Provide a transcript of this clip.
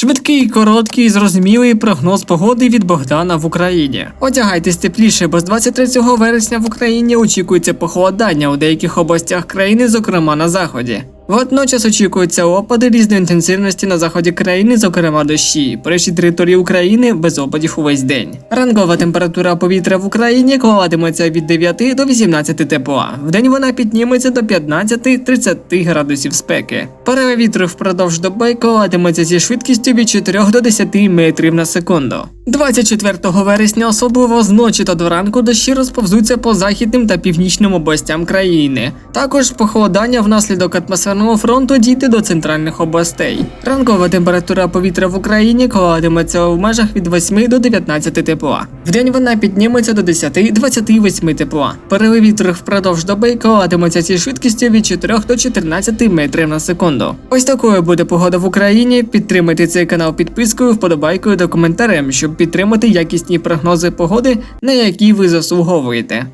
Швидкий, короткий, зрозумілий прогноз погоди від Богдана в Україні. Одягайтесь тепліше, бо з 23 вересня в Україні очікується похолодання у деяких областях країни, зокрема на заході. Водночас очікуються опади різної інтенсивності на заході країни, зокрема дощі. По території України без опадів увесь день. Ранкова температура повітря в Україні коливатиметься від 9 до 18 тепла. Вдень вона підніметься до 15-30 градусів спеки. Вітру впродовж доби коливатиметься зі швидкістю від 4 до 10 метрів на секунду. 24 вересня, особливо з ночі та до ранку дощі розповзуться по західним та північним областям країни. Також похолодання внаслідок атмосферного фронту дійде до центральних областей. Ранкова температура повітря в Україні коливатиметься в межах від 8 до 19 тепла. Вдень вона підніметься до 10-28 тепла. Пориви вітру впродовж доби коливатимуться зі швидкістю від 4 до 14 метрів на секунду. Ось такою буде погода в Україні. Підтримайте цей канал підпискою, вподобайкою та коментарем, щоб підтримати якісні прогнози погоди, на які ви заслуговуєте.